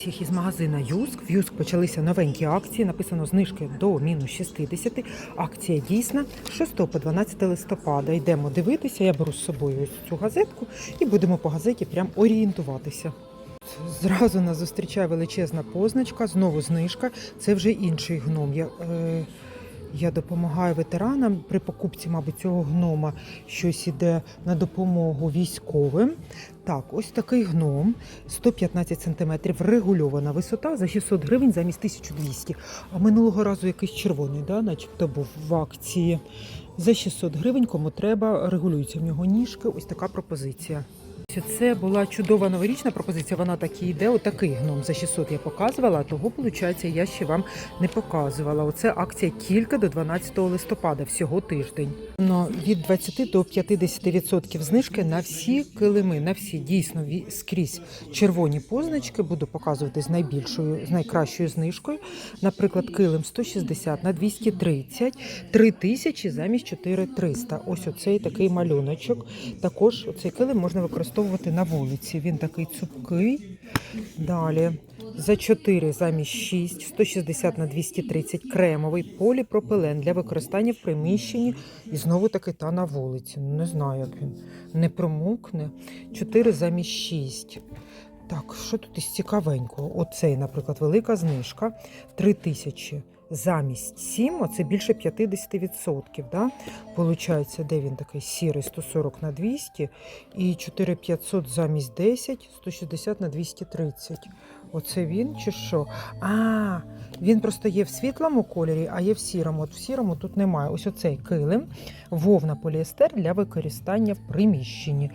Всіх із магазина Юск. В Юск почалися новенькі акції. Написано знижки до мінус 60. Акція дійсна 6 по 12 листопада. Йдемо дивитися. Я беру з собою ось цю газетку і будемо по газеті прям орієнтуватися. Зразу нас зустрічає величезна позначка, знову знижка. Це вже інший гном. Я, е, я допомагаю ветеранам при покупці, мабуть, цього гнома. Щось іде на допомогу військовим. Так, ось такий гном, 115 см, регульована висота за 600 гривень замість 1200. А минулого разу якийсь червоний, да, начебто був в акції. За 600 гривень, кому треба, регулюються в нього ніжки. Ось така пропозиція. Це була чудова новорічна пропозиція. Вона так і йде. Отакий гном за 600 я показувала, а того, виходить, я ще вам не показувала. Оце акція тільки до 12 листопада, всього тиждень. Ну, від 20 до 50% знижки на всі килими, на всі дійсно скрізь червоні позначки. Буду показувати з найбільшою, з найкращою знижкою. Наприклад, килим 160 на 230, 3000 замість 4300. Ось оцей такий малюночок. Також цей килим можна використовувати на вулиці. Він такий цупкий. Далі за 4 замість 6, 160 на 230 кремовий поліпропилен для використання в приміщенні і знову таки та на вулиці. Ну, не знаю, як він не промокне. 4 замість 6. Так, що тут із цікавенького? Оцей, наприклад, велика знижка 3 тисячі замість 7, оце більше 50%. Да? Получається, де він такий сірий 140 на 200 і 4500 замість 10, 160 на 230. Оце він чи що? А, він просто є в світлому кольорі, а є в сірому. От в сірому тут немає. Ось оцей килим, вовна поліестер для використання в приміщенні.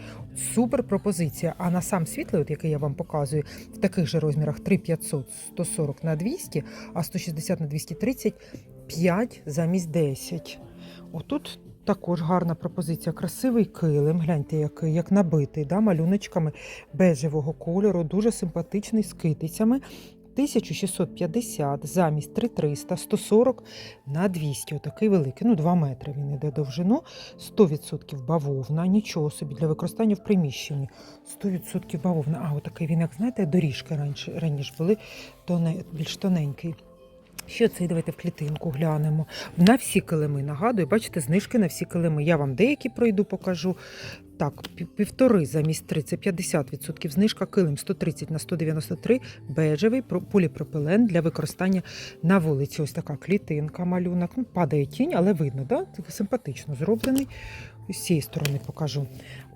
Супер пропозиція. А на сам світлий, от який я вам показую, в таких же розмірах 3500, 140 на 200, а 160 на 230 5 замість 10. Отут також гарна пропозиція. Красивий килим. Гляньте, який, як набитий, да, малюночками бежевого кольору, дуже симпатичний з китицями. 1650 замість 3300, 140 на 200. Отакий великий, ну 2 метри він іде довжину, 100% бавовна, нічого собі для використання в приміщенні. 100% бавовна. А, отакий він, як знаєте, доріжки раніше, раніше були, тоне, більш тоненький. Що це? Давайте в клітинку глянемо. На всі килими нагадую, бачите, знижки на всі килими. Я вам деякі пройду, покажу. Так, півтори замість 3, це 50% знижка, килим 130 на 193, бежевий поліпропилен для використання на вулиці. Ось така клітинка, малюнок. Ну, падає тінь, але видно, да? Симпатично зроблений. З цієї сторони покажу.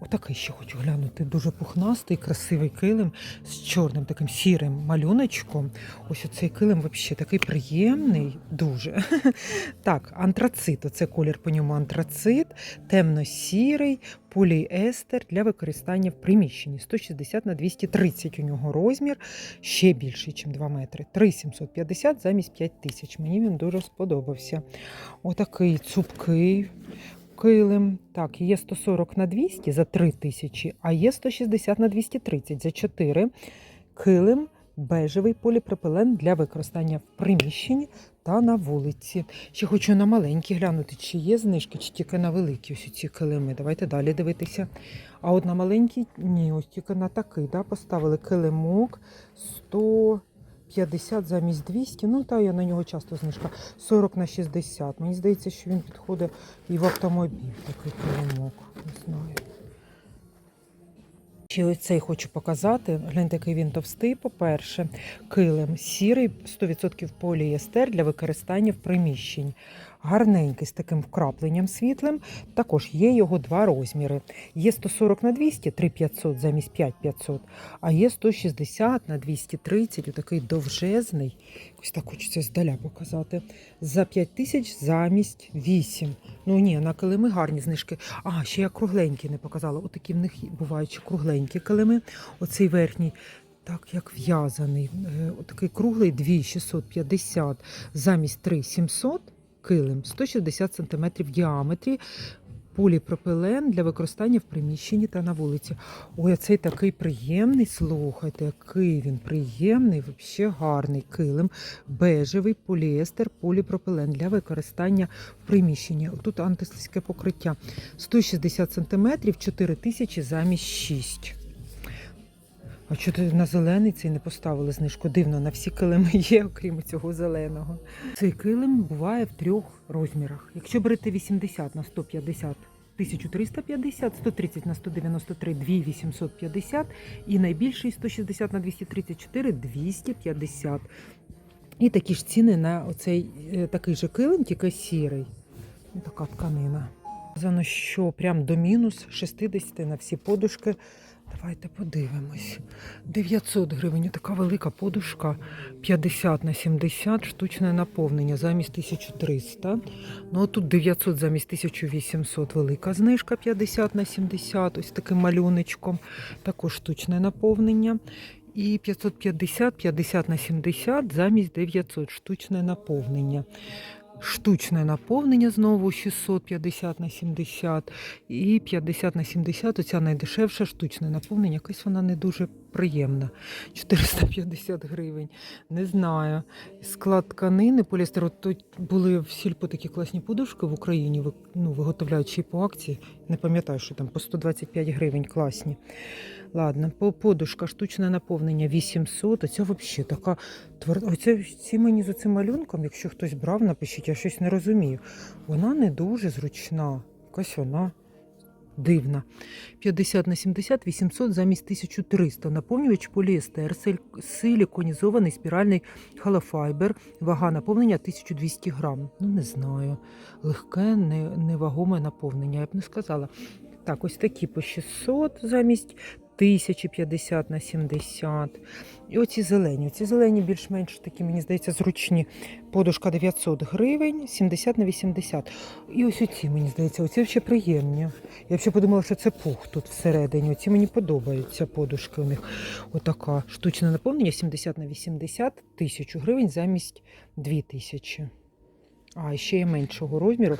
Отакий ще хочу глянути. Дуже пухнастий, красивий килим з чорним таким сірим малюночком. Ось оцей килим взагалі такий приємний, дуже. Так, антрацит. Оце колір по ньому антрацит, темно-сірий, поліестер для використання в приміщенні. 160 на 230 у нього розмір, ще більший, ніж 2 метри. 3750 замість 5000. Мені він дуже сподобався. Отакий цупкий. Килим. Так, є 140 на 200 за 3 тисячі, а є 160 на 230 за 4. Килим бежевий поліпропилен для використання в приміщенні та на вулиці. Ще хочу на маленькі глянути, чи є знижки, чи тільки на великі ось ці килими. Давайте далі дивитися. А от на маленький, ні, ось тільки на такий, да, поставили килимок 150 замість 200. Ну, та я на нього часто знижка. 40 на 60. Мені здається, що він підходить і в автомобіль такий килимок. Не знаю. Ще оцей хочу показати. Гляньте, який він товстий, по-перше. Килим сірий, 100% поліестер для використання в приміщенні. Гарненький з таким вкрапленням світлим. Також є його два розміри. Є 140 на 200, 3500 замість 5500, а є 160 на 230, отакий довжезний. Ось так хочеться здаля показати. За 5000 замість 8. Ну ні, на килими гарні знижки. А, ще я кругленькі не показала. Отакі в них бувають кругленькі килими. Оцей верхній. Так, як в'язаний. Е, Отакий круглий 2650 замість 3700 килим 160 см в діаметрі. Поліпропилен для використання в приміщенні та на вулиці. Ой, цей такий приємний. Слухайте, який він приємний, взагалі гарний килим, бежевий поліестер, поліпропилен для використання в приміщенні. Тут антислизьке покриття 160 см, 4 тисячі замість 6. А що ти на зелений цей не поставили знижку? Дивно, на всі килими є, окрім цього зеленого. Цей килим буває в трьох розмірах. Якщо берете 80 на 150, 1350, 130 на 193, 2850 і найбільший 160 на 234, 250. І такі ж ціни на оцей е, такий же килим, тільки сірий. Така тканина. Сказано, що прям до мінус 60 на всі подушки. Давайте подивимось. 900 гривень. Така велика подушка. 50 на 70, штучне наповнення замість 1300. Ну, тут 900 замість 1800. Велика знижка 50 на 70. Ось таким малюночком. Також штучне наповнення. І 550, 50 на 70 замість 900 штучне наповнення. Штучне наповнення знову 650 на 70 і 50 на 70. Оця найдешевше штучне наповнення. Якось вона не дуже приємна. 450 гривень. Не знаю. Склад тканини, поліестеру. Тут були в сільпо такі класні подушки в Україні, ну, виготовляють по акції. Не пам'ятаю, що там по 125 гривень класні. Ладно, по- подушка, штучне наповнення 800. Оця взагалі така тверда. Оце ці мені з цим малюнком, якщо хтось брав, напишіть, я щось не розумію. Вона не дуже зручна. Якась вона дивна. 50 на 70, 800 замість 1300. Наповнювач поліестер, силіконізований спіральний халофайбер. Вага наповнення 1200 грам. Ну, не знаю. Легке, невагоме наповнення, я б не сказала. Так, ось такі по 600 замість 1050 на 70. І оці зелені. Оці зелені більш-менш такі, мені здається, зручні. Подушка 900 гривень, 70 на 80. І ось оці, мені здається, оці ще приємні. Я взагалі подумала, що це пух тут всередині. Оці мені подобаються подушки у них. Отака штучне наповнення 70 на 80, 1000 гривень замість 2000. А, ще є меншого розміру.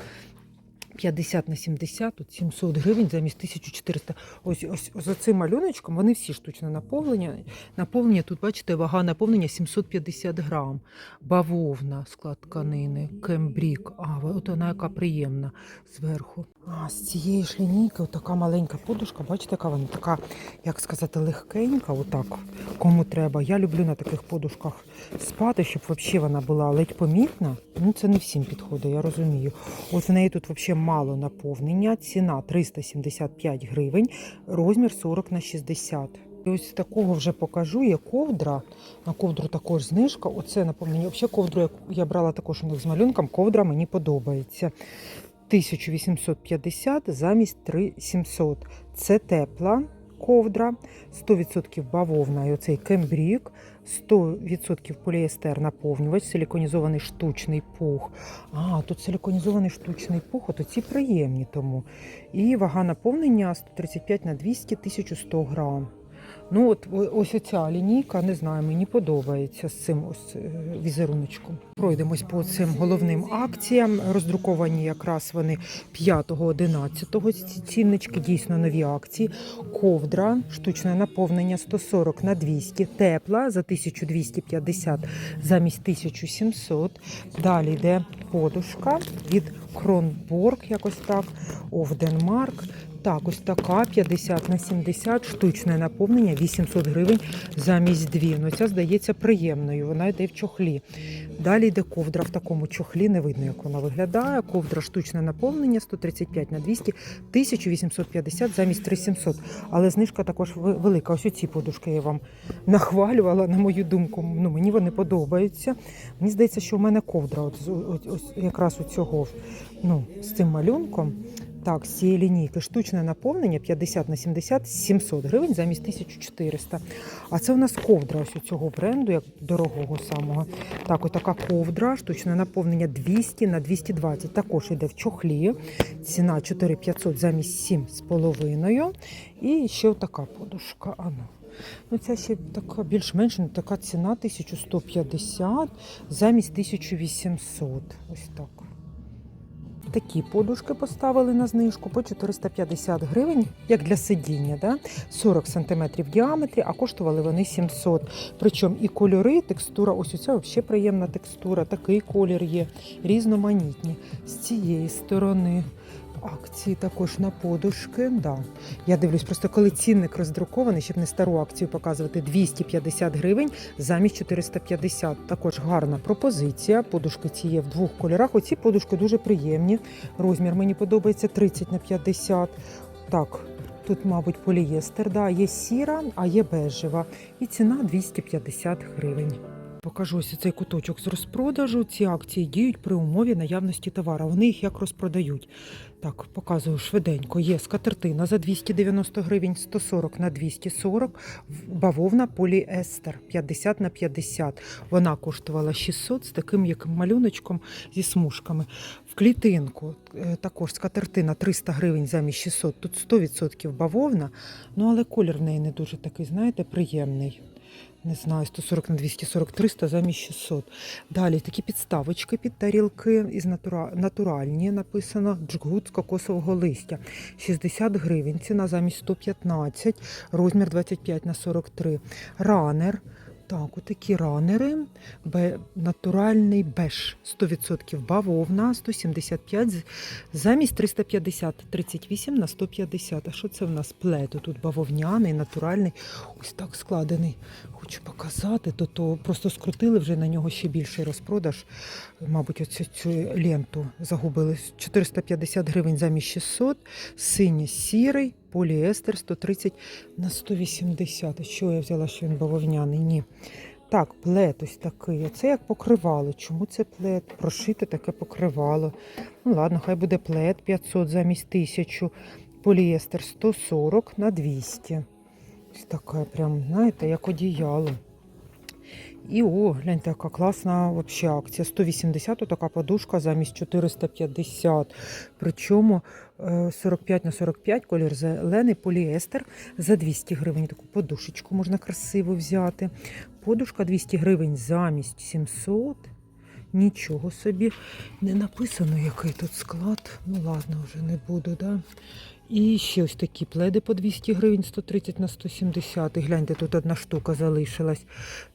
50 на 70, тут 700 гривень замість 1400. Ось, ось за цим малюночком вони всі штучне наповнення. Наповнення, тут, бачите, вага наповнення 750 грам. Бавовна, склад тканини, кембрік. А, от вона яка приємна зверху. А з цієї ж лінійки така маленька подушка, бачите, яка вона така, як сказати, легкенька, отак, кому треба. Я люблю на таких подушках спати, щоб взагалі вона була ледь помітна. Ну, це не всім підходить, я розумію. От в неї тут взагалі мало наповнення. Ціна 375 гривень, розмір 40 на 60. І ось такого вже покажу. Є ковдра. На ковдру також знижка. Оце наповнення. Взагалі ковдру я брала також у них з малюнком. Ковдра мені подобається. 1850 замість 3700. Це тепла ковдра, 100% бавовна і оцей кембрік, 100% поліестер наповнювач, силіконізований штучний пух. А, тут силіконізований штучний пух, от ці приємні тому. І вага наповнення 135 на 200 1100 грам. Ну от ось оця лінійка, не знаю, мені подобається з цим ось е, візеруночком. Пройдемось по цим головним акціям. Роздруковані якраз вони 5-11 ці ціннички, дійсно нові акції. Ковдра, штучне наповнення 140 на 200, тепла за 1250 замість 1700. Далі йде подушка від Кронборг, якось так, Овденмарк. Так, ось така 50 на 70, штучне наповнення 800 гривень замість дві. Ну ця здається приємною. Вона йде в чохлі. Далі йде ковдра в такому чохлі. Не видно, як вона виглядає. Ковдра штучне наповнення 135 на 200, 1850 замість 3700. Але знижка також велика. Ось ці подушки я вам нахвалювала, на мою думку. Ну мені вони подобаються. Мені здається, що у мене ковдра, от, ось, ось якраз у цього ну, з цим малюнком. Так, з цієї лінійки штучне наповнення 50 на 70 700 гривень замість 1400. А це у нас ковдра ось у цього бренду, як дорогого самого. Так, отака ковдра, штучне наповнення 200 на 220. Також йде в чохлі. Ціна 4500 замість 7,5. І ще така подушка. А ну. Ну, ця ще така більш-менш ну, така ціна 1150 замість 1800. Ось так. Такі подушки поставили на знижку по 450 гривень, як для сидіння, да? 40 см в діаметрі, а коштували вони 700. Причому і кольори, текстура, ось оця взагалі приємна текстура, такий колір є, різноманітні. З цієї сторони Акції також на подушки. Да. Я дивлюсь, просто коли цінник роздрукований, щоб не стару акцію показувати, 250 гривень замість 450. Також гарна пропозиція. Подушки ці є в двох кольорах. Оці подушки дуже приємні. Розмір мені подобається 30 на 50. Так, тут, мабуть, полієстер. Да. Є сіра, а є бежева. І ціна 250 гривень. Покажу ось цей куточок з розпродажу. Ці акції діють при умові наявності товару. Вони їх як розпродають. Так, показую швиденько. Є скатертина за 290 гривень, 140 на 240, бавовна поліестер 50 на 50. Вона коштувала 600 з таким як малюночком зі смужками. В клітинку е, також скатертина 300 гривень замість 600. Тут 100% бавовна, ну але колір в неї не дуже такий, знаєте, приємний. Не знаю, 140 на 240, 300 замість 600. Далі такі підставочки під тарілки із натура... натуральні написано джгут з кокосового листя. 60 гривень, ціна замість 115, розмір 25 на 43. Ранер. Так, отакі ранери. Натуральний беж. 100% бавовна, 175 замість 350, 38 на 150. А що це в нас плед? Тут бавовняний, натуральний. Ось так складений. Хочу показати, то, то просто скрутили вже на нього ще більший розпродаж. Мабуть, оцю цю ленту загубили. 450 гривень замість 600, синій сірий, поліестер 130 на 180. А Що я взяла, що він бавовняний? Ні. Так, плед ось такий. Це як покривало. Чому це плед? Прошите таке покривало. Ну ладно, хай буде плед 500 замість 1000. Поліестер 140 на 200. Ось така прям, знаєте, як одіяло. І о, гляньте, яка класна вообще акція. 180 така подушка замість 450. Причому 45 на 45 колір зелений поліестер за 200 гривень. Таку подушечку можна красиво взяти. Подушка 200 гривень замість 700. Нічого собі. Не написано, який тут склад. Ну ладно, вже не буду, да? І ще ось такі пледи по 200 гривень, 130 на 170. І гляньте, тут одна штука залишилась.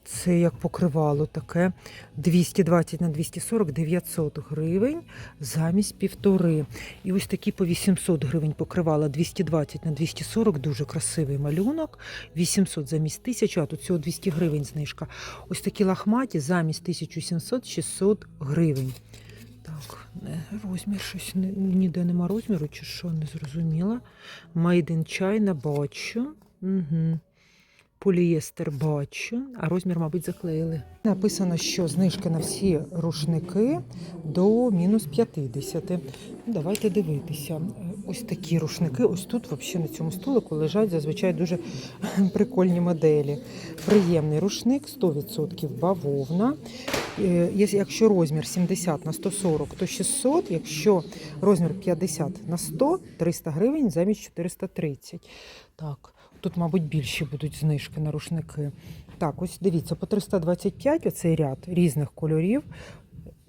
Це як покривало таке. 220 на 240, 900 гривень замість півтори. І ось такі по 800 гривень покривала 220 на 240, дуже красивий малюнок. 800 замість 1000, а тут всього 200 гривень знижка. Ось такі лахматі замість 1700-600 гривень. Так, розмір щось ніде нема розміру, чи що, не зрозуміла. Made in China бачу. Угу. Полієстер бачу, а розмір, мабуть, заклеїли. Написано, що знижки на всі рушники до мінус 50. Ну, Давайте дивитися. Ось такі рушники. Ось тут, взагалі, на цьому столику лежать зазвичай дуже прикольні моделі. Приємний рушник, 100% бавовна. Е, Якщо розмір 70 на 140, то 600. Якщо розмір 50 на 100, 300 гривень замість 430. Так, тут, мабуть, більші будуть знижки на рушники. Так, ось дивіться, по 325 оцей ряд різних кольорів.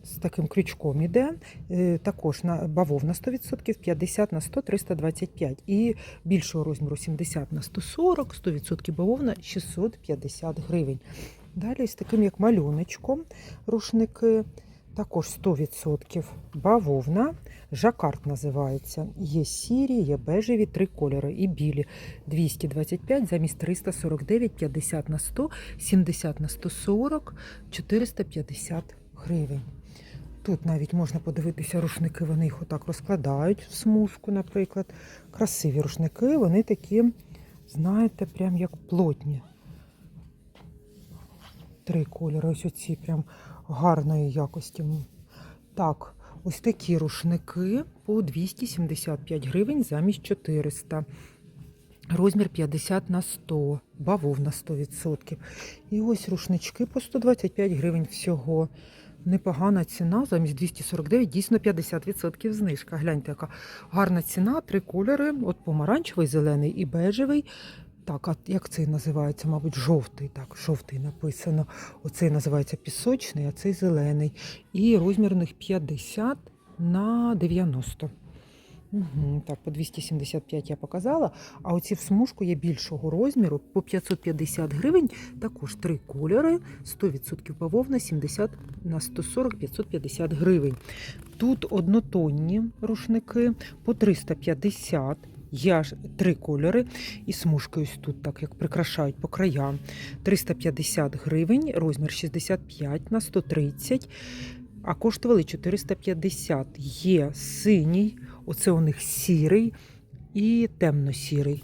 З таким крючком іде. Е, Також на бавовна 100%, 50 на 100, 325. І більшого розміру 70 на 140, 100% бавовна 650 гривень. Далі з таким як малюночком рушники, також 100% бавовна, жакард називається. Є сірі, є бежеві, три кольори і білі. 225 замість 349, 50 на 100, 70 на 140, 450 гривень. Тут навіть можна подивитися рушники, вони їх отак розкладають в смужку, наприклад. Красиві рушники, вони такі, знаєте, прям як плотні. Три кольори, ось оці прям гарної якості. Так, ось такі рушники по 275 гривень замість 400. Розмір 50 на 100, бавовна 100%. І ось рушнички по 125 гривень всього. Непогана ціна, замість 249, дійсно 50% знижка. Гляньте, яка гарна ціна, три кольори, от помаранчевий, зелений і бежевий. Так, а як цей називається? Мабуть, жовтий. Так, жовтий написано. Оцей називається пісочний, а цей зелений. І розмір у них 50 на 90. Угу, так, по 275 я показала. А оці в смужку є більшого розміру по 550 гривень. Також три кольори, 100% бавовна, 70 на 140 550 гривень. Тут однотонні рушники по 350. Є аж три кольори і смужки ось тут, так як прикрашають по краям. 350 гривень, розмір 65 на 130, а коштували 450. Є синій, оце у них сірий і темно-сірий.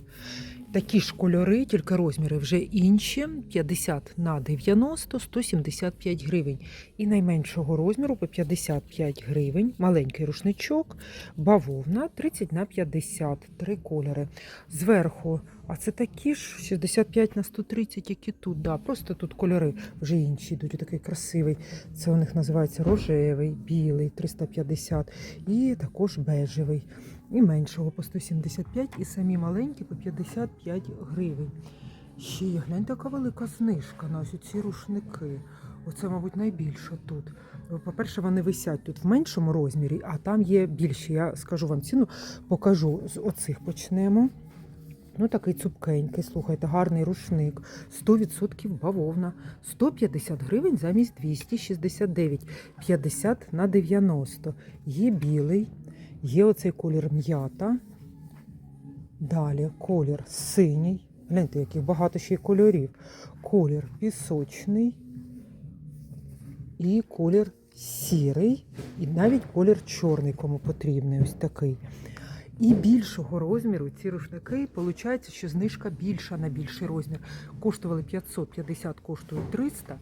Такі ж кольори, тільки розміри вже інші: 50 на 90, 175 гривень. І найменшого розміру по 55 гривень. Маленький рушничок, бавовна 30 на 50, три кольори. Зверху, а це такі ж 65 на 130, які тут. Да, просто тут кольори вже інші йдуть. Такий красивий. Це у них називається рожевий, білий 350 і також бежевий. І меншого по 175, і самі маленькі по 55 гривень. Ще є, глянь, така велика знижка на ось ці рушники. Оце, мабуть, найбільше тут. По-перше, вони висять тут в меншому розмірі, а там є більші. Я скажу вам ціну, покажу. З оцих почнемо. Ну, такий цупкенький, слухайте, гарний рушник. 100% бавовна. 150 гривень замість 269. 50 на 90. Є білий. Є оцей колір м'ята. Далі колір синій. Гляньте, яких багато ще й кольорів. Колір пісочний і колір сірий, і навіть колір чорний, кому потрібний, ось такий. І більшого розміру ці рушники, виходить, що знижка більша на більший розмір. Коштували 550, коштують 300.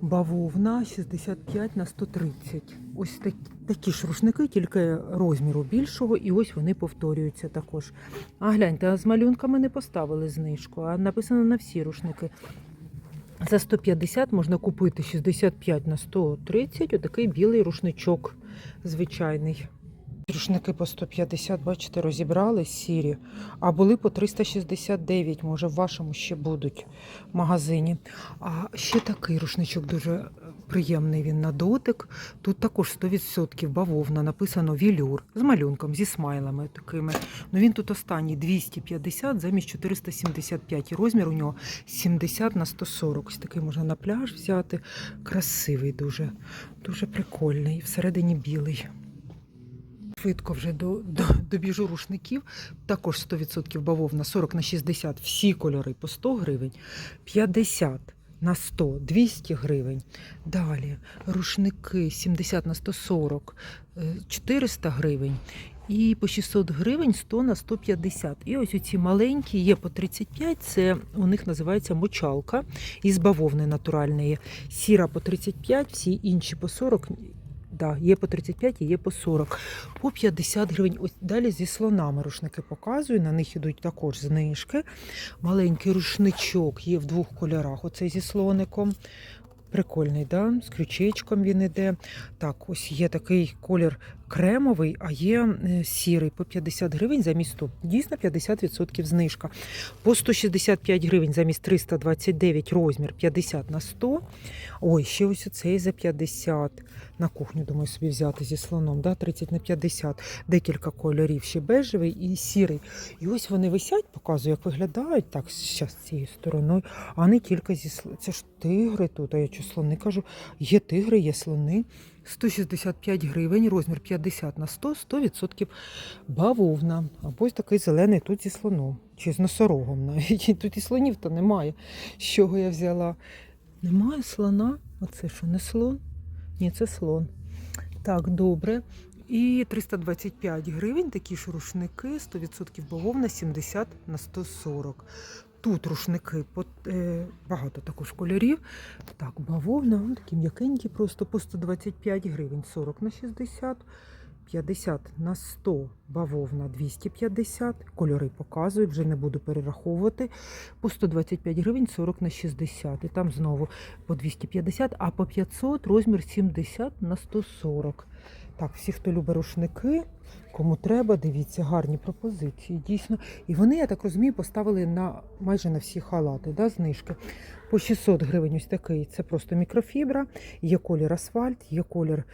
Бавовна 65 на 130. Ось такі, такі ж рушники, тільки розміру більшого, і ось вони повторюються також. А гляньте, а з малюнками не поставили знижку, а написано на всі рушники. За 150 можна купити 65 на 130, отакий білий рушничок звичайний. Рушники по 150, бачите, розібрали сірі, а були по 369, може в вашому ще будуть в магазині. А ще такий рушничок дуже приємний він на дотик. Тут також 100% бавовна, написано вілюр з малюнком, зі смайлами такими. Ну він тут останній 250 замість 475. І розмір у нього 70 на 140. Ось такий можна на пляж взяти. Красивий дуже, дуже прикольний. Всередині білий. Швидко вже до, до, добіжу рушників. Також 100% бавовна 40 на 60, всі кольори по 100 гривень, 50 на 100, 200 гривень. Далі рушники 70 на 140, е, 400 гривень. І по 600 гривень 100 на 150. І ось ці маленькі є по 35, це у них називається мочалка із бавовни натуральної. Сіра по 35, всі інші по 40. Да, є по 35 і є по 40. По 50 гривень. Ось далі зі слонами рушники показую. На них ідуть також знижки. Маленький рушничок є в двох кольорах. Оцей зі слоником. Прикольний, да? з крючечком він іде. Так, ось є такий колір кремовий, а є сірий по 50 гривень замість 100. Дійсно 50% знижка. По 165 гривень замість 329 розмір 50 на 100. Ой, ще ось оцей за 50. На кухню, думаю, собі взяти зі слоном, да? 30 на 50. Декілька кольорів, ще бежевий і сірий. І ось вони висять, показую, як виглядають. Так, зараз з цією стороною, а не тільки зі слоном. Це ж тигри тут, а я що слони кажу. Є тигри, є слони. 165 гривень, розмір 50 на 100, 100% бавовна. Або ось такий зелений тут зі слоном. Чи з носорогом навіть. Тут і слонів-то немає. З чого я взяла? Немає слона. А це що, не слон? Ні, це слон. Так, добре. І 325 гривень, такі ж рушники, 100% бавовна, 70 на 140. Тут рушники е, багато також кольорів. Так, бавовна, такі м'якенькі, просто по 125 гривень, 40 на 60, 50 на 100, бавовна 250. Кольори показую, вже не буду перераховувати. По 125 гривень, 40 на 60. І там знову по 250, а по 500 розмір 70 на 140. Так, всі, хто любить рушники, кому треба, дивіться, гарні пропозиції, дійсно. І вони, я так розумію, поставили на майже на всі халати, да, знижки. По 600 гривень ось такий. Це просто мікрофібра, є колір асфальт, є колір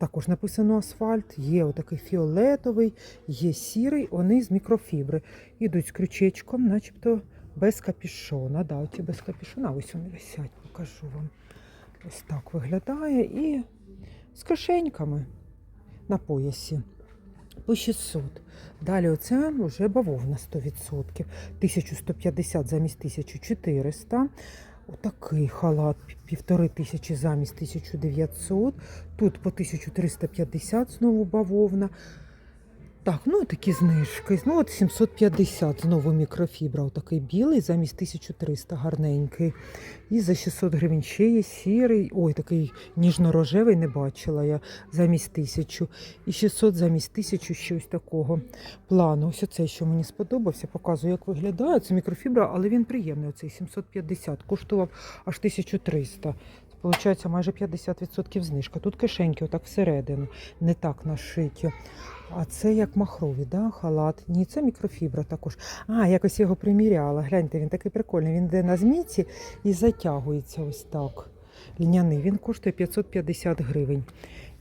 Також написано асфальт, є отакий фіолетовий, є сірий, вони з мікрофібри. Ідуть з крючечком, начебто без капішона. Да, оці без капішона, ось вони висять, покажу вам. Ось так виглядає. І з кишеньками на поясі. По 600. Далі оце вже бавовна 100%. 1150 замість 1400. Отакий халат півтори тисячі замість 1900. Тут по 1350 знову бавовна. Так, ну такі знижки. Ну от 750 знову мікрофібра. Отакий білий замість 1300 гарненький. І за 600 гривень ще є сірий. Ой, такий ніжно-рожевий не бачила я замість 1000. І 600 замість 1000 щось такого плану. Ось оцей, що мені сподобався, показую, як виглядає. Це мікрофібра, але він приємний. Оцей 750. Коштував аж 1300. Получається майже 50% знижка. Тут кишеньки, отак всередину, не так нашиті. А це як махрові, да? халат. Ні, це мікрофібра також. А, якось його приміряла. Гляньте, він такий прикольний. Він йде на змійці і затягується ось так. Льняний. Він коштує 550 гривень.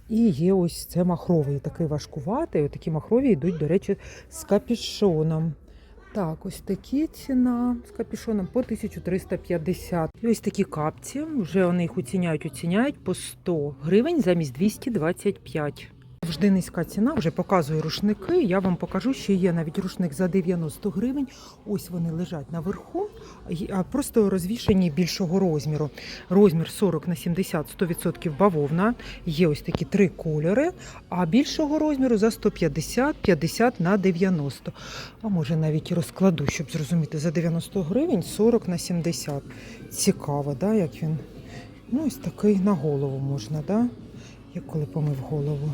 І є ось це махровий, такий важкуватий. Такі махрові йдуть, до речі, з капюшоном. Так, ось такі ціна з капюшоном по 1350. І ось такі капці. Вже вони їх оціняють, оціняють по 100 гривень замість 225. Завжди низька ціна, вже показую рушники. Я вам покажу, що є навіть рушник за 90 гривень. Ось вони лежать наверху, просто розвішені більшого розміру. Розмір 40 на 70, 100% бавовна. Є ось такі три кольори, а більшого розміру за 150, 50 на 90. А може навіть розкладу, щоб зрозуміти, за 90 гривень 40 на 70. Цікаво, да, як він. Ну, ось такий на голову можна, да? як коли помив голову.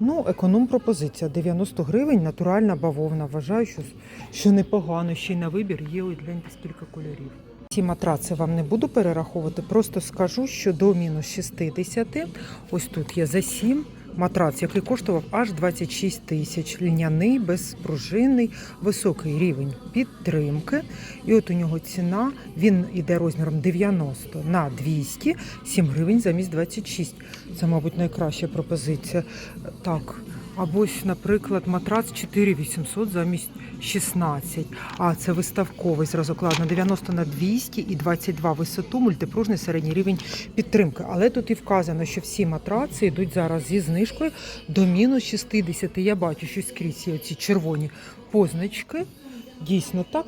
Ну, економ пропозиція 90 гривень, натуральна бавовна. Вважаю, що, що непогано. Ще й на вибір є ой, гляньте скільки кольорів. Ці матраци вам не буду перераховувати, просто скажу, що до мінус 60, ось тут є за 7 матрац, який коштував аж 26 тисяч. Льняний, безпружинний, високий рівень підтримки. І от у нього ціна, він іде розміром 90 на 200, 7 гривень замість 26. Це, мабуть, найкраща пропозиція. Так. Або, ось, наприклад, матрац 4800 замість 16. А це виставковий зразок. Ладно, 90 на 200 і 22 висоту, мультипружний середній рівень підтримки. Але тут і вказано, що всі матраци йдуть зараз зі знижкою до мінус 60. Я бачу, що скрізь є оці червоні позначки. Дійсно так.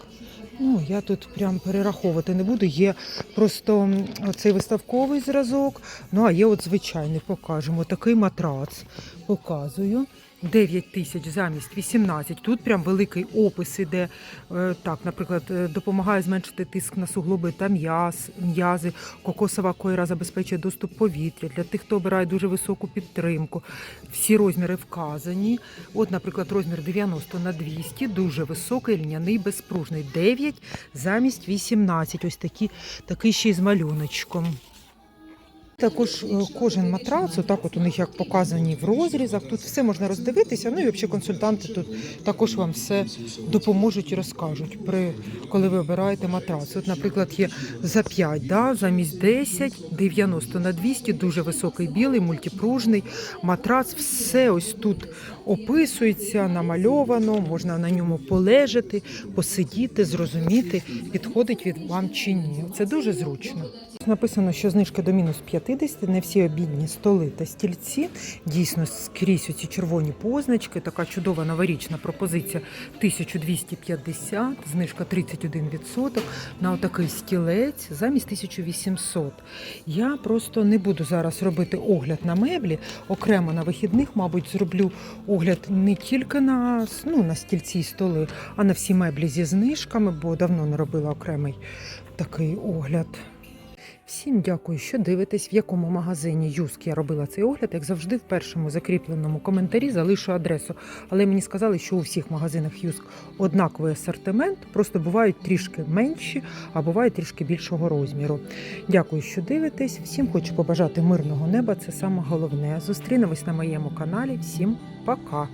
Ну, я тут прям перераховувати не буду. Є просто цей виставковий зразок. Ну, а є от звичайний, покажемо. Такий матрац. Показую. 9 тисяч замість 18. Тут прям великий опис іде. Е, Так, наприклад, е, допомагає зменшити тиск на суглоби та м'яз, м'язи. Кокосова койра забезпечує доступ повітря для тих, хто обирає дуже високу підтримку. Всі розміри вказані. От, наприклад, розмір 90 на 200, дуже високий, льняний, безпружний. 9 замість 18. Ось такі, такий ще й з малюночком. Також е, кожен матрац, отак от у них як показані в розрізах. Тут все можна роздивитися. Ну і взагалі консультанти тут також вам все допоможуть і розкажуть, при коли ви обираєте матрац. От, наприклад, є за 5, да, замість 10, 90 на 200, дуже високий білий, мультипружний матрац. Все ось тут описується, намальовано, можна на ньому полежати, посидіти, зрозуміти, підходить від вам чи ні. Це дуже зручно. Написано, що знижка до мінус 50, не всі обідні столи та стільці. Дійсно, скрізь оці червоні позначки, така чудова новорічна пропозиція 1250, знижка 31% на отакий стілець замість 1800. Я просто не буду зараз робити огляд на меблі. Окремо на вихідних, мабуть, зроблю огляд не тільки на, ну, на стільці і столи, а на всі меблі зі знижками, бо давно не робила окремий такий огляд. Всім дякую, що дивитесь, в якому магазині Юск я робила цей огляд. Як завжди, в першому закріпленому коментарі залишу адресу. Але мені сказали, що у всіх магазинах Юск однаковий асортимент, просто бувають трішки менші, а бувають трішки більшого розміру. Дякую, що дивитесь. Всім хочу побажати мирного неба. Це саме головне. Зустрінемось на моєму каналі. Всім пока!